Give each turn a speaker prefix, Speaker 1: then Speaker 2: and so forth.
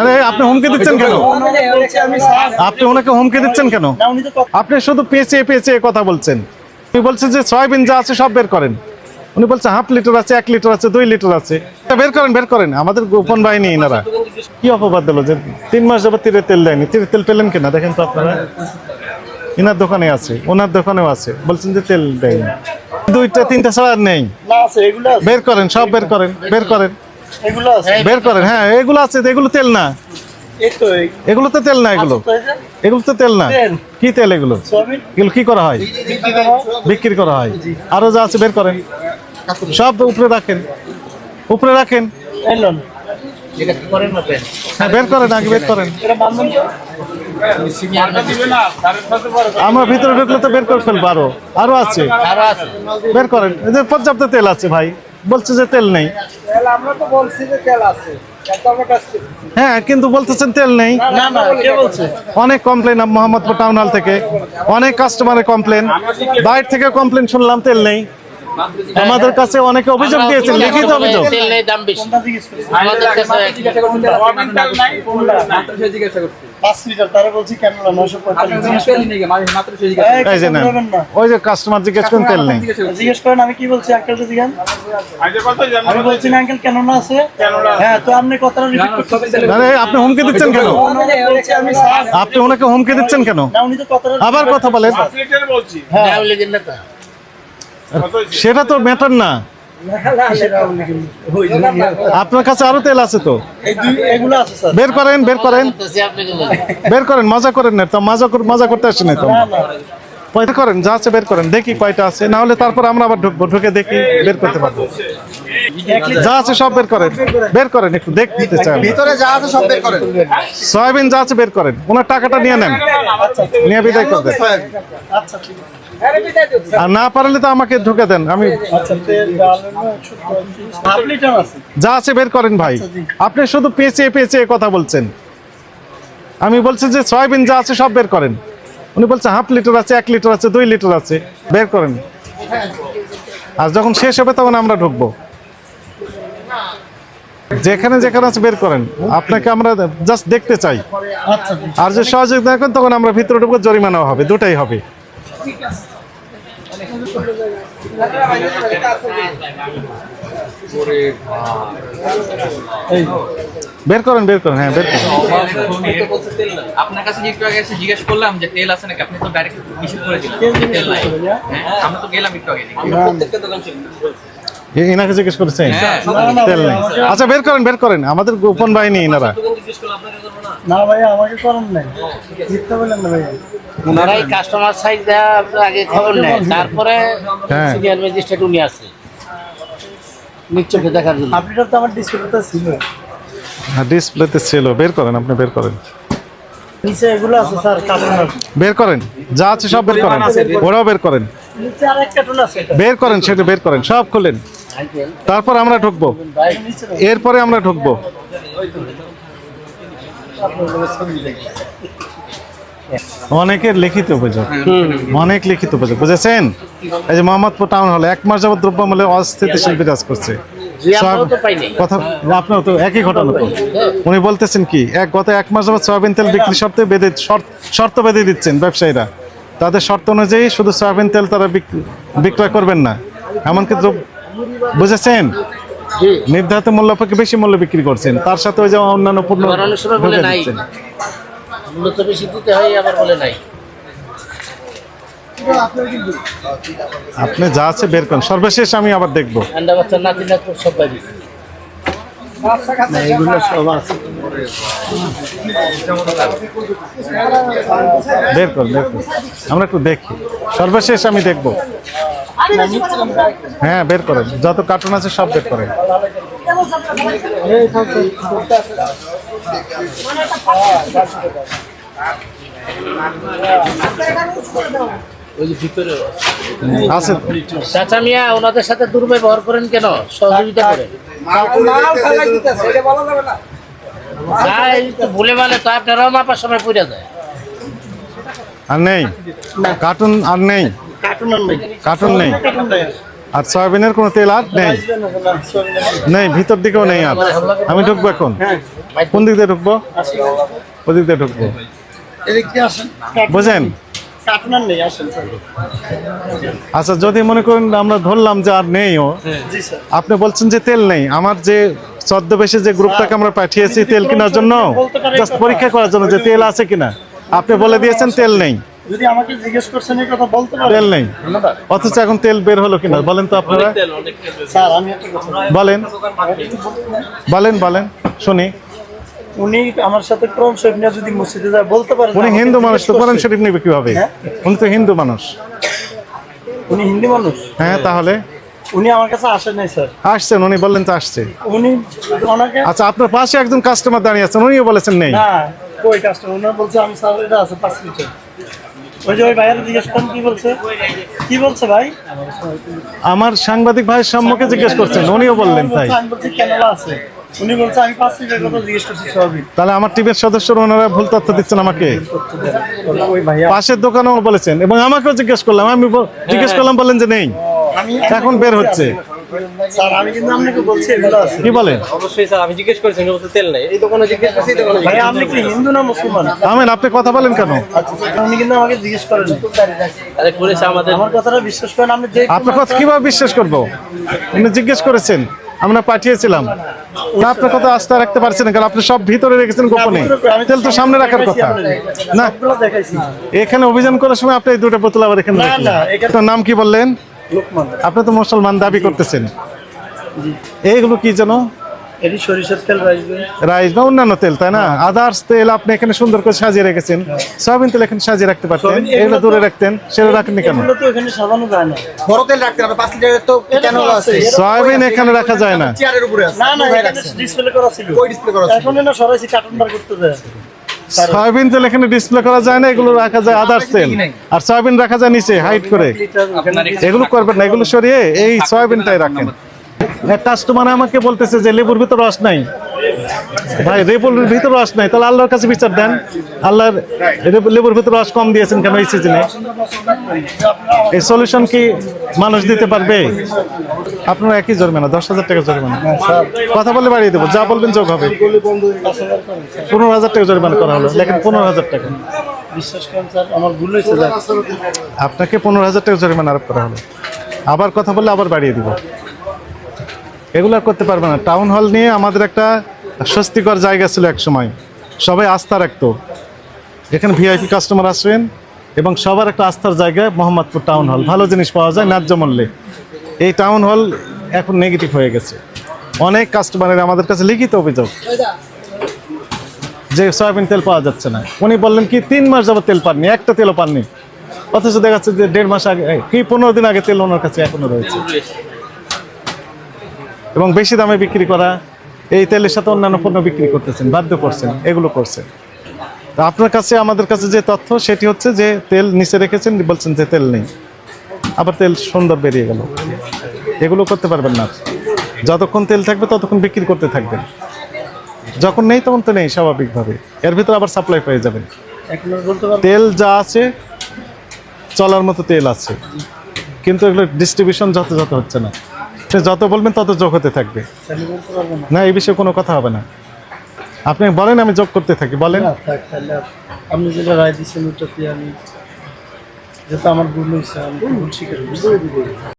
Speaker 1: আরে আপনি হুমকি দিচ্ছেন কেন? আপনি ওনাকে হুমকি দিচ্ছেন কেন? আপনি শুধু কথা বলছেন। উনি বলছেন যে সয়াবিন যা আছে সব বের করেন। উনি বলছে হাফ লিটার আছে এক লিটার আছে দুই লিটার আছে। বের করেন বের করেন। আমাদের গোপন বাহিনী এনারা। কি অপবাদ দিল যে তিন মাস যাবত তীরে তেল দেয়নি। তীরে তেল পেলেন কিনা? দেখেন তো আপনারা। এনার দোকানে আছে ওনার দোকানেও আছে। বলছেন যে তেল দেয়নি। দুইটা তিনটা ছাড়া আর নেই। বের করেন সব বের করেন বের করেন।
Speaker 2: এগুলো আছে।
Speaker 1: বের করেন হ্যাঁ এগুলো আছে এগুলো তেল না।
Speaker 2: এই তো এই
Speaker 1: এগুলো তো তেল না এগুলো।
Speaker 2: তো এই যে
Speaker 1: এগুলো তো তেল। না কি তেল এগুলো? এগুলো কি করা হয়?
Speaker 2: বিক্রি করা হয়।
Speaker 1: আরও যা আছে বের করেন। সব উপরে রাখেন। উপরে রাখেন। হ্যাঁ বের করেন আগে বের করেন। আমরা ভিতরে ঢুকলে তো বের করে ফেলব আরও। আরও আছে। বের করেন। এই পর্যাপ্ত তেল আছে ভাই। বলছে যে তেল নেই।
Speaker 2: আমরা তো বলছি যে তেল আছে এটা আমরা কাজ করি।
Speaker 1: হ্যাঁ কিন্তু বলতেছেন তেল নেই।
Speaker 2: না না কে বলছে?
Speaker 1: অনেক কমপ্লেন মোহাম্মদপুর টাউন হল থেকে। অনেক কাস্টমারের কমপ্লেন বাইরে থেকে কমপ্লেন শুনলাম তেল নেই। আমাদের কাছে অনেকে অভিযোগ দিয়েছেন লিখিত অভিযোগ।
Speaker 3: তেল নেই দাম বেশি।
Speaker 2: কোনটা জিজ্ঞেস করেছে
Speaker 3: আমাদের কাছে
Speaker 2: পাঁচ লিটার তারা বলছি কেন না নয়শো পঁয়তাল্লিশ। এই,
Speaker 1: এই যে
Speaker 2: কথা
Speaker 1: নেন।
Speaker 2: বলবেন না।
Speaker 1: ওই যে কাস্টমার জিজ্ঞেস করেন তেল নেই।
Speaker 2: জিজ্ঞেস করেন আমি কি বলছি আঙ্কেলটা জিজ্ঞান আমি বলছি না আঙ্কেল কেন আছে। হ্যাঁ তো আপনি কথাটা
Speaker 1: আপনি হুমকি দিচ্ছেন কেন? আপনি ওনাকে হুমকি দিচ্ছেন কেন? আবার কথা বলেন।
Speaker 3: নেতা।
Speaker 1: সেটা তো ম্যাটার না। আপনার কাছে আরও তেল আছে তো? বের করেন বের করেন। বের করেন মজা করেন না তো মজা কর- মজা করতে আসেন তো পয়সা করেন? যা আছে বের করেন দেখি কয়টা আছে। না হলে তারপর আমরা আবার ঢুকবো ঢুকে দেখি বের করতে পারব। যা আছে সব বের করেন বের করেন একটু দেখতে চাই
Speaker 4: ভিতরে যা আছে সব বের করেন।
Speaker 1: সয়াবিন যা আছে বের করেন ওনার টাকাটা নিয়ে নেন। নিয়ে বিদায় করে দেন।
Speaker 2: আচ্ছা
Speaker 1: আর না পারলে তো আমাকে ঢুকে দেন আমি
Speaker 2: আচ্ছা
Speaker 1: যা আছে। বের করেন ভাই। আপনি শুধু পেঁচে পেঁচে কথা বলছেন। আমি বলছি যে সয়াবিন যা আছে সব বের করেন। উনি বলছে হাফ লিটার আছে এক লিটার আছে দুই লিটার আছে বের করেন। আর যখন শেষ হবে তখন আমরা ঢুকবো। যেখানে যেখানে আছে বের করেন। আপনাকে আমরা জাস্ট দেখতে চাই।
Speaker 2: আচ্ছা
Speaker 1: আর যে সহযোগিতা করেন তখন আমরা ভিতরে ঢুকবো জরিমানা হবে দুটাই হবে। বের করেন বের করেন হ্যাঁ বের করেন।
Speaker 5: আপনার কাছে একটু আগে এসে জিজ্ঞেস করলাম যে তেল আছে নাকি আপনি তো ডাইরেক্ট ইস্যু করে দিলেন তেল নাই। হ্যাঁ আমরা তো গেলাম একটু আগে
Speaker 1: এনাকে জিজ্ঞেস করেছেন?
Speaker 5: হ্যাঁ
Speaker 1: তেল নেই। আচ্ছা বের করেন বের করেন। আমাদের গোপন বাহিনী এনারা।
Speaker 2: না ভাইয়া আমাকে করেন নাই। মিথ্যা বললেন না ভাইয়া
Speaker 3: ওনারা এই কাস্টমার সাইজ দেওয়া আগে খবর নেয় তারপরে
Speaker 1: হ্যাঁ।
Speaker 3: সিনিয়র ম্যাজিস্ট্রেট উনি আছে। দেখার জন্য।
Speaker 2: লিটার তো আমার ডিসপ্লেতে ছিল।
Speaker 1: হ্যাঁ ডিসপ্লেতে ছিল। বের করেন আপনি বের করেন।
Speaker 2: নিচে এগুলো আছে স্যার কার্টুন
Speaker 1: বের করেন। যা আছে সব বের করেন। ওরাও বের করেন।
Speaker 2: নিচে আর কার্টুন আছে
Speaker 1: বের করেন সেটা বের করেন। সব খুলেন। তারপর আমরা ঢুকবো। এরপরে আমরা ঢুকবো। অনেকের লিখিত অভিযোগ অনেক লিখিত অভিযোগ বুঝেছেন? এই যে মোহাম্মদপুর টাউন হলে এক মাস যাবত দ্রব্যমূল্যে অস্থিতিশীল বিরাজ করছে। কথা আপনার তো একই ঘটনা তো। উনি বলতেছেন কি এক গত এক মাস যাবত সয়াবিন তেল বিক্রি শর্তে বেঁধে শর্ত- বেঁধে দিচ্ছেন ব্যবসায়ীরা। তাদের শর্ত অনুযায়ী শুধু সয়াবিন তেল তারা বিক- বিক্রয় করবেন না। এমনকি বুঝেছেন? নির্ধারিত মূল্য অপেক্ষা বেশি মূল্য বিক্রি করছেন। তার সাথে ওই যে অন্যান্য পণ্য
Speaker 3: বলে নাই।
Speaker 1: দিচ্ছেন।
Speaker 3: মূলত বেশি দিতে হয় আবার বলে নাই।
Speaker 1: আপনি যা আছে বের করেন। সর্বশেষ আমি আবার দেখব। বের করুন বের করুন। আমরা একটু দেখি। সর্বশেষ আমি দেখব। হ্যাঁ বের করেন যত কার্টুন আছে সব বের করেন।
Speaker 3: চাচা মিয়া ওনাদের সাথে দুর্ব্যবহার করেন কেন? সহযোগিতা করেন ভুলে মানে তো আপনারাও মাপার সময় পড়ে যায়।
Speaker 1: আর নেই। কার্টুন আর নেই।
Speaker 2: কার্টুন নাই।
Speaker 1: আর সয়াবিনের কোনো তেল আর নেই? নেই ভিতর দিকেও নেই আর। আমি ঢুকবো এখন? কোন দিক দিয়ে ঢুকবো? ওদিক দিয়ে ঢুকবো? বুঝেন? আচ্ছা যদি মনে করেন আমরা ধরলাম যে আর নেই ও আপনি বলছেন যে তেল নেই। আমার যে ছদ্মবেশে যে গ্রুপটাকে আমরা পাঠিয়েছি তেল কেনার জন্য জাস্ট পরীক্ষা করার জন্য যে তেল আছে কিনা। আপনি বলে দিয়েছেন তেল নেই।
Speaker 2: যদি আমাকে জিজ্ঞেস করছেন এই কথা বলতে পারেন।
Speaker 1: তেল নেই। অথচ এখন তেল বের হলো কিনা? বলেন তো আপনারা।
Speaker 2: স্যার আমি একটা কথা
Speaker 1: বলেন। বলেন বলেন। শুনি।
Speaker 2: উনি আমার সাথে কোরআন শরীফ নিয়ে যদি মসজিদে যায় বলতে পারেন
Speaker 1: উনি হিন্দু মানুষ তো
Speaker 2: জিজ্ঞেস
Speaker 1: কোরআন শরীফ নেবে কীভাবে?
Speaker 2: হ্যাঁ?
Speaker 1: উনি তো হিন্দু মানুষ।
Speaker 2: উনি হিন্দি মানুষ?
Speaker 1: হ্যাঁ তাহলে?
Speaker 2: উনি আমার কাছে আসেন নাই স্যার।
Speaker 1: আসছেন উনি বললেন তো আসছে।
Speaker 2: উনি ওনাকে
Speaker 1: আচ্ছা আপনার পাশে একজন কাস্টমার দাঁড়িয়ে আছেন উনিও বলেছেন নেই।
Speaker 2: না কই কাস্টমার ওনার বলছে আমি স্যার এটা আছে পাঁচ লিটার। ওই যে ওই ভাইয়ের জিজ্ঞেস করেন কি বলছে? কি বলছে ভাই?
Speaker 1: আমার সাংবাদিক ভাইয়ের সম্মুখে জিজ্ঞেস করছেন উনিও বললেন তাই।
Speaker 2: আমি বলছি কেনলা আছে? উনি বলছে আমি পাঁচ কথা জিজ্ঞেস করছি সবই।
Speaker 1: তাহলে আমার টিমের সদস্যরা ওনারা ভুল তথ্য দিচ্ছেন আমাকে। পাশের দোকানেও বলেছেন এবং আমাকেও জিজ্ঞেস করলাম আমি জিজ্ঞেস করলাম বললেন যে নেই। এখন বের হচ্ছে।
Speaker 2: স্যার আমি কিন্তু আপনাকে বলছি এগুলো আছে।
Speaker 1: কি বলেন?
Speaker 4: অবশ্যই স্যার আমি জিজ্ঞেস করেছি বলতে তেল নেই। এই দোকানে জিজ্ঞেস করছি দোকানে
Speaker 2: ভাই আপনি কি হিন্দু না মুসলমান?
Speaker 1: আমেন আপনি কথা বলেন কেন?
Speaker 2: আচ্ছা স্যার, উনি কিন্তু আমাকে জিজ্ঞেস করেন।
Speaker 4: আরে করেছে আমাদের
Speaker 2: আমার কথাটা বিশ্বাস করেন আপনি যে
Speaker 1: আপনার কথা কীভাবে বিশ্বাস করব? উনি জিজ্ঞেস করেছেন আমরা পাঠিয়েছিলাম। না আপনার কথা আস্থা রাখতে পারছেন না কারণ আপনি সব ভিতরে রেখেছেন গোপনে। তেল তো সামনে রাখার কথা। না। এখানে অভিযান করার সময় আপনি এই দুটো বোতল আবার এখানে নাম কি বললেন? আপনি তো মুসলমান দাবি করতেছেন। এইগুলো কি যেন?
Speaker 2: এটি সরিষার তেল
Speaker 1: রাইস বা অন্যান্য তেল তাই না? আদার্স তেল আপনি এখানে সুন্দর করে সাজিয়ে রেখেছেন। সয়াবিন তেল এখানে সাজিয়ে রাখতে পারতেন।
Speaker 2: এগুলো
Speaker 1: দূরে রাখতেন রাখেননি কেন?
Speaker 2: তো এখানে সাজানো যায় না।
Speaker 6: বড় তেল রাখতে হবে পাঁচ লিটারের তো কেন আছে?
Speaker 1: সয়াবিন এখানে রাখা যায় না।
Speaker 6: চেয়ারের উপরে আছে।
Speaker 2: না না এখানে ডিসপ্লে করা ছিল।
Speaker 6: ওই ডিসপ্লে করা আছে
Speaker 2: এখন না সরাসরি কার্টুন বার করতে যায়।
Speaker 1: সয়াবিন তেল এখানে ডিসপ্লে করা যায় না এগুলো রাখা যায় আদার্স তেল। আর সয়াবিন রাখা যায় নিচে হাইট করে। এগুলো করবেন না এগুলো সরিয়ে এই সয়াবিনটাই রাখেন। কাস্টমার আমাকে বলতেছে যে লেবুর ভিতর রস নাই। ভাই লেবুর ভিতর রস নাই। তাহলে আল্লাহর কাছে বিচার দেন। আল্লাহর লেবুর ভিতর রস কম দিয়েছেন কেন এই সিজনে এই সলিউশন কি মানুষ দিতে পারবে? আপনার একই জরিমানা দশ হাজার টাকা জরিমানা। কথা বলে বাড়িয়ে দেবো যা বলবেন যোগ হবে। পনেরো হাজার টাকা জরিমানা করা হলো লেখেন পনেরো হাজার টাকা। আপনাকে পনেরো হাজার টাকা জরিমানা আরোপ করা হলো। আবার কথা বললে আবার বাড়িয়ে দিব। এগুলো করতে পারবে না। টাউন হল নিয়ে আমাদের একটা স্বস্তিকর জায়গা ছিল এক সময় সবাই আস্থা রাখতো। এখানে ভিআইপি কাস্টমার আসবেন এবং সবার একটা আস্থার জায়গা মোহাম্মদপুর টাউন হল ভালো জিনিস পাওয়া যায় ন্যায্য মূল্যে। এই টাউন হল এখন নেগেটিভ হয়ে গেছে। অনেক কাস্টমারের আমাদের কাছে লিখিত অভিযোগ। যে সয়াবিন তেল পাওয়া যাচ্ছে না। উনি বললেন, কি তিন মাস যাবত তেল পাননি? একটা তেলও পাননি। অথচ দেখা যাচ্ছে যে দেড় মাস আগে কি পনেরো দিন আগে তেল ওনার কাছে এখনও রয়েছে। এবং বেশি দামে বিক্রি করা, এই তেলের সাথে অন্যান্য পণ্য বিক্রি করতেছেন, বাধ্য করছেন, এগুলো করছেন। তো আপনার কাছে, আমাদের কাছে যে তথ্য, সেটি হচ্ছে যে তেল নিচে রেখেছেন, বলছেন যে তেল নেই। আবার তেল সুন্দর বেরিয়ে গেল। এগুলো করতে পারবেন না। যতক্ষণ তেল থাকবে, ততক্ষণ বিক্রি করতে থাকবেন। যখন নেই, তখন তো নেই, স্বাভাবিকভাবে। এর ভিতরে আবার সাপ্লাই পেয়ে যাবেন। তেল যা আছে, চলার মতো তেল আছে। কিন্তু এগুলো ডিস্ট্রিবিউশন যত হচ্ছে না। সে যত বলবেন তত যোগ হতে থাকবে।
Speaker 2: না,
Speaker 1: এই বিষয়ে কোনো কথা হবে না। আপনি বলেন, আমি যোগ করতে থাকি, বলেন।
Speaker 2: আপনি যেটা রায় দিচ্ছেন ওটা আমি যেটা আমার